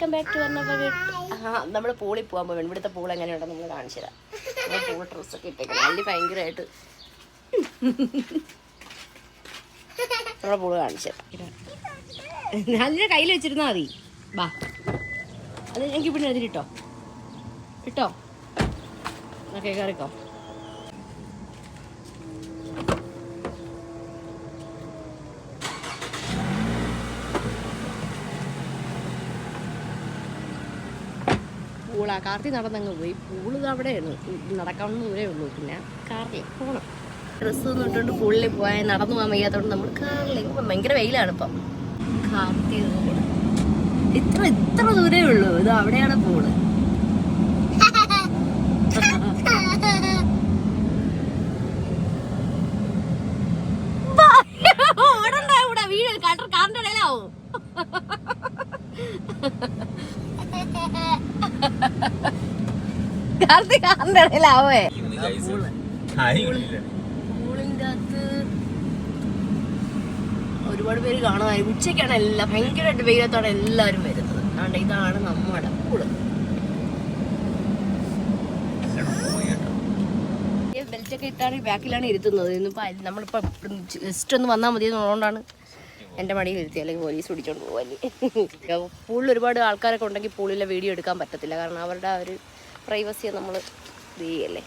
Welcome back to പറഞ്ഞ ആ നമ്മൾ പൂളിൽ പോകാൻ പോകും ഇവിടുത്തെ പൂൾ എങ്ങനെയുണ്ടെന്ന് നമ്മൾ കാണിച്ചു തരാം നമ്മൾ പൂൾ ഡ്രസ്സൊക്കെ ഇട്ടേക്കണം അല്ലി ഭയങ്കരമായിട്ട് നമ്മളെ പൂൾ കാണിച്ചു തരാം നല്ല കയ്യിൽ വെച്ചിരുന്നാൽ മതി. ബാ അത് എനിക്ക് പിന്നെ എതിരിട്ടോ ഇട്ടോ. ഓക്കെ കയറിക്കോ. പൂള കാർത്തി നടന്നങ്ങ് പോയി. പൂൾ അവിടെയാണ്. നടക്കാവുന്ന ദൂരേ ഉള്ളൂ. പിന്നെ കാർത്തി പോകണം ഡ്രസ്സ് ഒന്നും ഇട്ടുകൊണ്ട് പൂളിൽ പോയാൽ നടന്നു പോകാൻ വയ്യാത്തതുകൊണ്ട് നമ്മൾ കാറിലേക്ക് പോകാം ഭയങ്കര വെയിലാണ് ഇപ്പം. കാർത്തി ഇത്ര ഇത്ര ദൂരേ ഉള്ളൂ. ഇത് അവിടെയാണ് പൂൾ. വീട് കാറിന്റെ ഇടയിലാവും. കാർത്തി ആറിന്റെ ഇടയിലാവേ പൂളിന്റെ അകത്ത് ഒരുപാട് പേര് കാണാൻ ഉച്ചയ്ക്കാണ് എല്ലാം ഭയങ്കരമായിട്ട് വെയിലത്താണ് എല്ലാവരും വരുന്നത്. അതുകൊണ്ട് ഇതാണ് നമ്മുടെ പൂൾ ബെൽറ്റൊക്കെ ഇട്ടാണ് ബാക്കിലാണ് ഇരുത്തുന്നത്. ഇന്നിപ്പോ അയൽ- നമ്മളിപ്പോ ജസ്റ്റ് ഒന്ന് വന്നാൽ മതി എന്നുള്ളതുകൊണ്ടാണ് എന്റെ മടിയിൽ ഇരുത്തി അല്ലെങ്കിൽ പോലീസ് പിടിച്ചോണ്ട് പോവല്ലേ പൂളിൽ ഒരുപാട് ആൾക്കാരൊക്കെ ഉണ്ടെങ്കിൽ പൂളിലെ വീഡിയോ എടുക്കാൻ പറ്റത്തില്ല. കാരണം അവരുടെ ആ ഒരു പ്രൈവസിയെ നമ്മൾ ഇത് ചെയ്യല്ലേ?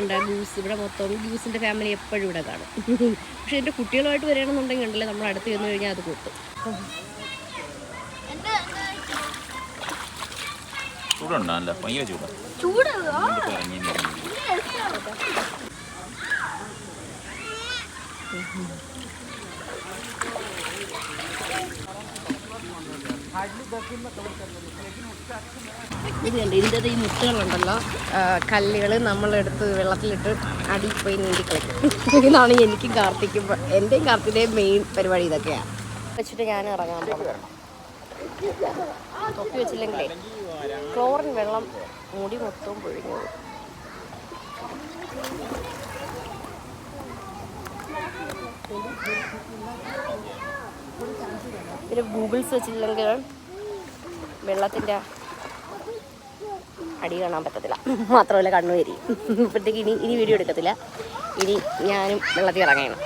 ഉണ്ട് ഇവിടെ മൊത്തം ഗൂസിന്റെ ഫാമിലി എപ്പോഴും ഇവിടെ കാണും. പക്ഷെ എന്റെ കുട്ടികളുമായിട്ട് വരികയാണെന്നുണ്ടെങ്കിൽ ഉണ്ടല്ലേ നമ്മൾ അടുത്ത് ചെന്ന് കഴിഞ്ഞാൽ അത് കൊത്തും. ചൂടുണ്ടോ അല്ല ഭയങ്കര ചൂടാ. ചൂട്. ഇതുണ്ട് ഇതിന്റെ ഈ മുട്ടുകളുണ്ടല്ലോ. കല്ലുകൾ നമ്മളെടുത്ത് വെള്ളത്തിലിട്ട് അടിപ്പോയി പോയി നീന്തി കളിക്കും. ഇതാണ് എനിക്കും കാർത്തിക്കും. എന്റെയും കാർത്തിന്റെയും മെയിൻ പരിപാടി ഇതൊക്കെയാണ് വെച്ചിട്ട് ഞാൻ ഇറങ്ങാൻ പോകുന്നത് തൊപ്പി വെച്ചില്ലെങ്കിലേ ക്ലോറിൻ വെള്ളം മുടി മൊത്തവും പൊഴിഞ്ഞു പോകും. പിന്നെ ഗൂഗിൾസ് വെച്ചില്ലെങ്കിൽ വെള്ളത്തിന്റെ അടി കാണാൻ പറ്റത്തില്ല. മാത്രമല്ല കണ്ണു വരി ഇപ്പോഴത്തേക്ക് ഇനി ഇനി വീഡിയോ എടുക്കത്തില്ല. ഇനി ഞാനും വെള്ളത്തിൽ ഇറങ്ങണം.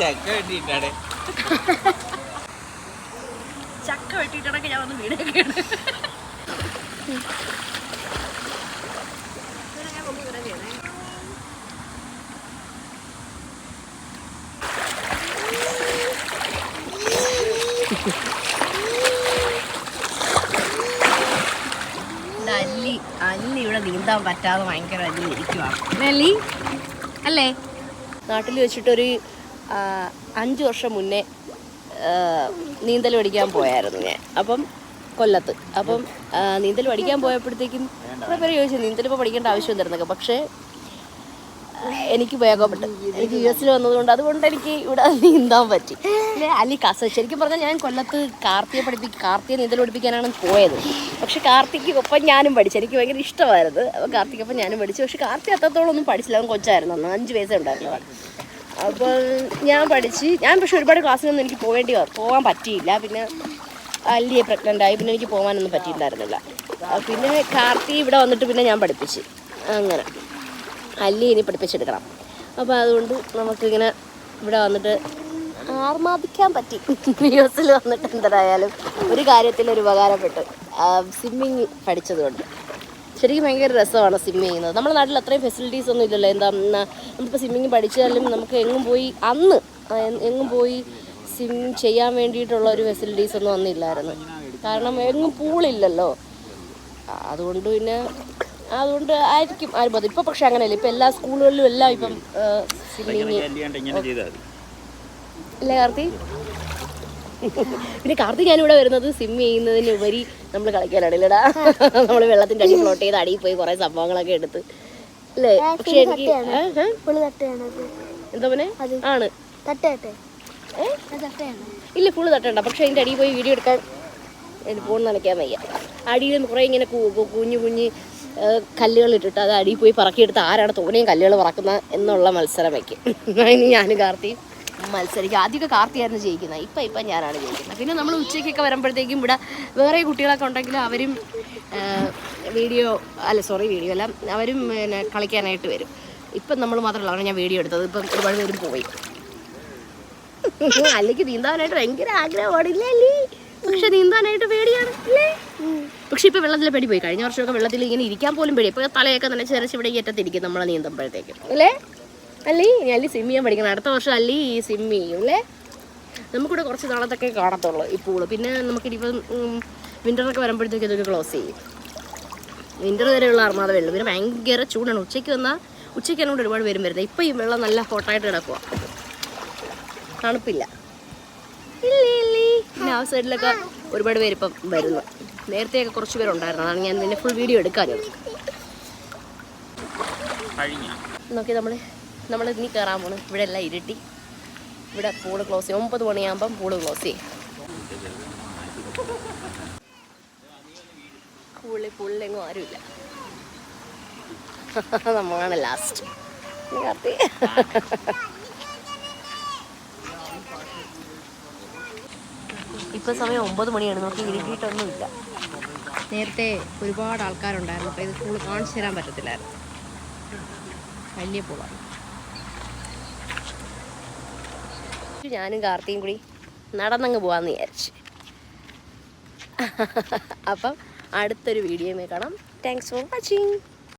ചക്ക വേണ്ടിയിട്ടാണ് ചക്ക വെട്ടിയിട്ടൊക്കെ ഞാൻ വന്ന് വീടൊക്കെയാണ് അല്ലി അല്ലി ഇവിടെ നീന്താൻ പറ്റാതെ ഭയങ്കര അല്ലി ഇരിക്കുവാണ് അല്ലി അല്ലേ? നാട്ടിൽ വെച്ചിട്ടൊരു അഞ്ച് വർഷം മുന്നേ നീന്തൽ പഠിക്കാൻ പോയായിരുന്നു ഞാൻ. അപ്പം കൊല്ലത്ത്. അപ്പം നീന്തൽ പഠിക്കാൻ പോയപ്പോഴത്തേക്കും കുറേ പേര് ചോദിച്ചു നീന്തൽ ഇപ്പോൾ പഠിക്കേണ്ട ആവശ്യം തരുന്നൊക്കെ പക്ഷേ എനിക്ക് ഉപയോഗപ്പെട്ട് എനിക്ക് യു എസിൽ വന്നതുകൊണ്ട് അതുകൊണ്ട് എനിക്ക് ഇവിടെ നീന്താൻ പറ്റി. പിന്നെ അലി കസ ശരിക്കും പറഞ്ഞാൽ ഞാൻ കൊല്ലത്ത് കാർത്തിയെ പഠിപ്പി കാർത്തിയെ നീന്തൽ പഠിപ്പിക്കാനാണ് പോയത്. പക്ഷെ കാർത്തിക്ക് ഒപ്പം ഞാനും പഠിച്ചു. എനിക്ക് ഭയങ്കര ഇഷ്ടമായിരുന്നു. അപ്പോൾ കാർത്തിക്കൊപ്പം ഞാനും പഠിച്ചു. പക്ഷെ കാർത്തി അത്രത്തോളം ഒന്നും പഠിച്ചില്ല. അവൻ കൊച്ചായിരുന്നു. അന്ന് അഞ്ച് വയസ്സേ ഉണ്ടായിരുന്നതാണ് അപ്പോൾ ഞാൻ പഠിച്ച് ഞാൻ പക്ഷെ ഒരുപാട് ക്ലാസ്സിനൊന്നും എനിക്ക് പോകേണ്ടി വ- പോകാൻ പറ്റിയില്ല. പിന്നെ അല്ലിയെ പ്രഗ്നന്റ് ആയി. പിന്നെ എനിക്ക് പോകാനൊന്നും പറ്റിയിട്ടുണ്ടായിരുന്നില്ല പിന്നെ കാർത്തി ഇവിടെ വന്നിട്ട് പിന്നെ ഞാൻ പഠിപ്പിച്ച്. അങ്ങനെ. അല്ലി ഇനി പഠിപ്പിച്ചെടുക്കണം. അപ്പോൾ അതുകൊണ്ട് നമുക്കിങ്ങനെ ഇവിടെ വന്നിട്ട് ആർമാദിക്കാൻ പറ്റി. യു വന്നിട്ട് എന്തായാലും ഒരു കാര്യത്തിൽ ഒരു ഉപകാരപ്പെട്ടു. സ്വിമ്മിങ് പഠിച്ചതുകൊണ്ട്. ശരിക്കും ഭയങ്കര രസമാണ് സ്വിമ്മ് ചെയ്യുന്നത്. നമ്മുടെ നാട്ടിൽ അത്രയും ഫെസിലിറ്റീസ് ഒന്നും ഇല്ലല്ലോ. എന്താ നമ്മളിപ്പോൾ സ്വിമ്മിങ് പഠിച്ചാലും നമുക്ക് എങ്ങും പോയി അന്ന് എങ്ങും പോയി സ്വിമ്മിങ് ചെയ്യാൻ വേണ്ടിയിട്ടുള്ള ഒരു ഫെസിലിറ്റീസ് ഒന്നും അന്നില്ലായിരുന്നു കാരണം എങ്ങും പൂളില്ലല്ലോ അതുകൊണ്ട് പിന്നെ അതുകൊണ്ട് ആയിരിക്കും ആരും അത് ഇപ്പം പക്ഷെ അങ്ങനെയല്ല. ഇപ്പം എല്ലാ സ്കൂളുകളിലും എല്ലാം ഇപ്പം സ്വിമ്മിങ് അല്ലേ കാർത്തി? പിന്നെ കാർത്തി ഞാനിവിടെ വരുന്നത് സിം ചെയ്യുന്നതിന് ഉപരി നമ്മൾ കളിക്കാനാണ് ഇല്ലടാ. നമ്മൾ വെള്ളത്തിന്റെ അടി ഫ്ലോട്ട് ചെയ്ത് അടിയിൽ പോയി കുറെ സംഭവങ്ങളൊക്കെ എടുത്ത്. അല്ലേ? പക്ഷെ എനിക്ക്? എന്താ പിന്നെ ആണ്. ഇല്ല ഫുള്ള് തട്ടണ്ട. പക്ഷെ അതിന്റെ അടിയിൽ പോയി വീഡിയോ എടുക്കാൻ ഫോൺ നനയ്ക്കാൻ വയ്യ. അടിയിൽ കുറേ ഇങ്ങനെ കുഞ്ഞു കുഞ്ഞ് കല്ലുകൾ ഇട്ടിട്ട് അത് അടിയിൽ പോയി പറക്കിയെടുത്ത് ആരാണ് തോനെയും കല്ലുകൾ പറക്കുന്ന എന്നുള്ള മത്സരം വയ്ക്കും. ഇനി ഞാൻ കാർത്തി മത്സരിക്കും ആദ്യമൊക്കെ കാർത്തിയായിരുന്നു ജയിക്കുന്നത്. ഇപ്പം ഇപ്പം ഞാനാണ് ജയിക്കുന്നത്. പിന്നെ നമ്മൾ ഉച്ചയ്ക്കൊക്കെ വരുമ്പോഴത്തേക്കും ഇവിടെ വേറെ കുട്ടികളൊക്കെ ഉണ്ടെങ്കിൽ അവരും വീഡിയോ അല്ല സോറി വീഡിയോ അല്ല അവരും പിന്നെ കളിക്കാനായിട്ട് വരും. ഇപ്പം നമ്മൾ മാത്രമല്ല ഞാൻ വീഡിയോ എടുത്തത്. ഇപ്പം ഒരുപാട് പേരും പോയി. അല്ലെങ്കിൽ നീന്താനായിട്ട് ഭയങ്കര ആഗ്രഹമാണില്ലേ അല്ലേ? പക്ഷെ നീന്താനായിട്ട് പേടിയാണ് അല്ലേ? പക്ഷെ ഇപ്പൊ വെള്ളത്തിൽ പേടി പോയി. കഴിഞ്ഞ വർഷമൊക്കെ വെള്ളത്തിൽ ഇങ്ങനെ ഇരിക്കാൻ പോലും പേടി. ഇപ്പൊ തലയൊക്കെ തന്നെ ചെറിച്ച് ഇവിടെ ഏറ്റത്തിരിക്കും നമ്മളെ നീന്തുമ്പോഴത്തേക്കും. അല്ലേ? അല്ലേ ഇനി അല്ലി സിം ചെയ്യാൻ പഠിക്കണം അടുത്ത വർഷം അല്ലി സിം ചെയ്യും അല്ലേ? നമുക്കിവിടെ കുറച്ച് നാളത്തൊക്കെ കാണത്തുള്ളൂ ഇപ്പോൾ പിന്നെ നമുക്കിനിയിപ്പം വിന്ററൊക്കെ വരുമ്പോഴത്തേക്ക് ഇതൊക്കെ ക്ലോസ് ചെയ്യും. വിന്റർ വരെയുള്ള അർമാദ വെള്ളം പിന്നെ ഭയങ്കര ചൂടാണ്. ഉച്ചയ്ക്ക് വന്നാൽ ഉച്ചയ്ക്ക് ഇവിടെ ഒരുപാട് പേരും വരുന്നത്. ഇപ്പം ഈ വെള്ളം നല്ല ഹോട്ടായിട്ട് കിടക്കുക തണുപ്പില്ല. പിന്നെ ആ സൈഡിലൊക്കെ ഒരുപാട് പേര് ഇപ്പം വരുന്നു. നേരത്തെയൊക്കെ കുറച്ച് പേരുണ്ടായിരുന്നു. അതാണ് ഞാൻ നിന്നെ ഫുൾ വീഡിയോ എടുക്കാറുള്ളത് നോക്കി നമ്മൾ നമ്മൾ ഇനി കയറാൻ പോണ്. ഇവിടെ എല്ലാം ഇരുട്ടി. ഇവിടെ പൂൾ ക്ലോസ് ചെയ്യും. ഒമ്പത് മണിയാകുമ്പം പൂൾ ക്ലോസ് ചെയ്യും. പുള്ളി പൂളിലെങ്ങും ആരുമില്ല നമ്മളാണ് ലാസ്റ്റ് കാർത്തി. ഇപ്പം സമയം ഒമ്പത് മണിയാണ്. നമുക്ക് ഇരുട്ടിയിട്ടൊന്നുമില്ല നേരത്തെ ഒരുപാട് ആൾക്കാരുണ്ടായിരുന്നു. അപ്പോൾ ഇത് പൂൾ കാണിച്ചു തരാൻ പറ്റത്തില്ലായിരുന്നു. വലിയ പൂളാണ് ഞാനും കാർത്തിയും കൂടി നടന്നങ്ങ് പോവാന്ന് വിചാരിച്ച്. അപ്പം അടുത്തൊരു വീഡിയോയിൽ കാണാം. Thanks for watching